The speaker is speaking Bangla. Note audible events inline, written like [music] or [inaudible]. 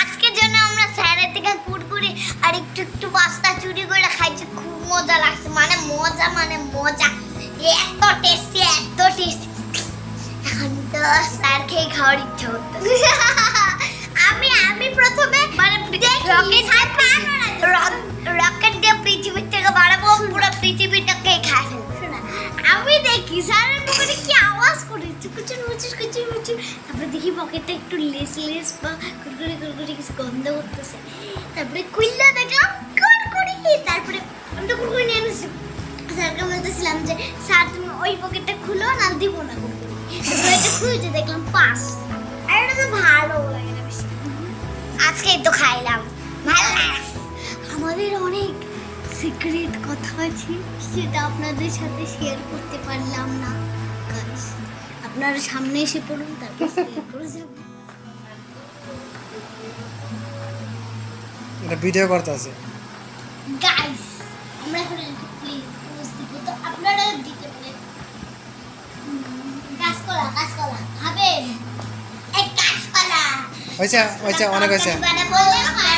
আজকের জন্য আমরা স্যারের থেকে কুরকুরি আর একটু একটু পাস্তা চুরি করে খাইছি খুব মজা লাগছে। মানে মজা মানে মজা। এত টেস্টি এত টেস্টি এখন তো স্যার খেয়ে খাওয়ার ইচ্ছা হতো [laughs] আমি আমি প্রথমে মানে রকেট দিয়ে পৃথিবীর থেকে বাড়াবো পুরো পৃথিবীটাকে খাই ফেলব না আমি দেখি স্যারের মুখে কি আওয়াজ করে চুকুচুর মুচুর কুচুর মুচুর। তারপরে দেখি পকেটে একটু লেস লেস বা কুরকুরি কিছু গন্ধ করতেছে। তারপরে খুললে দেখলাম তারপরে আমি তো নিয়ে এনেছি স্যারকে বলতেছিলাম যে, স্যার, তুমি ওই পকেটটা খুলো না দিব না তারপরে এটা দেখলাম পাস আর এটা তো ভালো লাগে না বেশি। আজকেই তো খাইলাম। ভালো আমাদের অনেক সিক্রেট কথা আছে, সেটা আপনাদের সাথে শেয়ার করতে পারলাম না। আপনারা সামনে এসে পড়ুন, তারপর শেয়ার করে এটা ভিডিও করতে আছে গাইস আমরা এখন প্লিজ পোজ দিব। তো আপনারা দিতে পারেন। কাঁচকলা কাঁচকলা খাবেন। এই কাঁচকলা হয়েছে হয়েছে অনেক হয়েছে। মানে হয়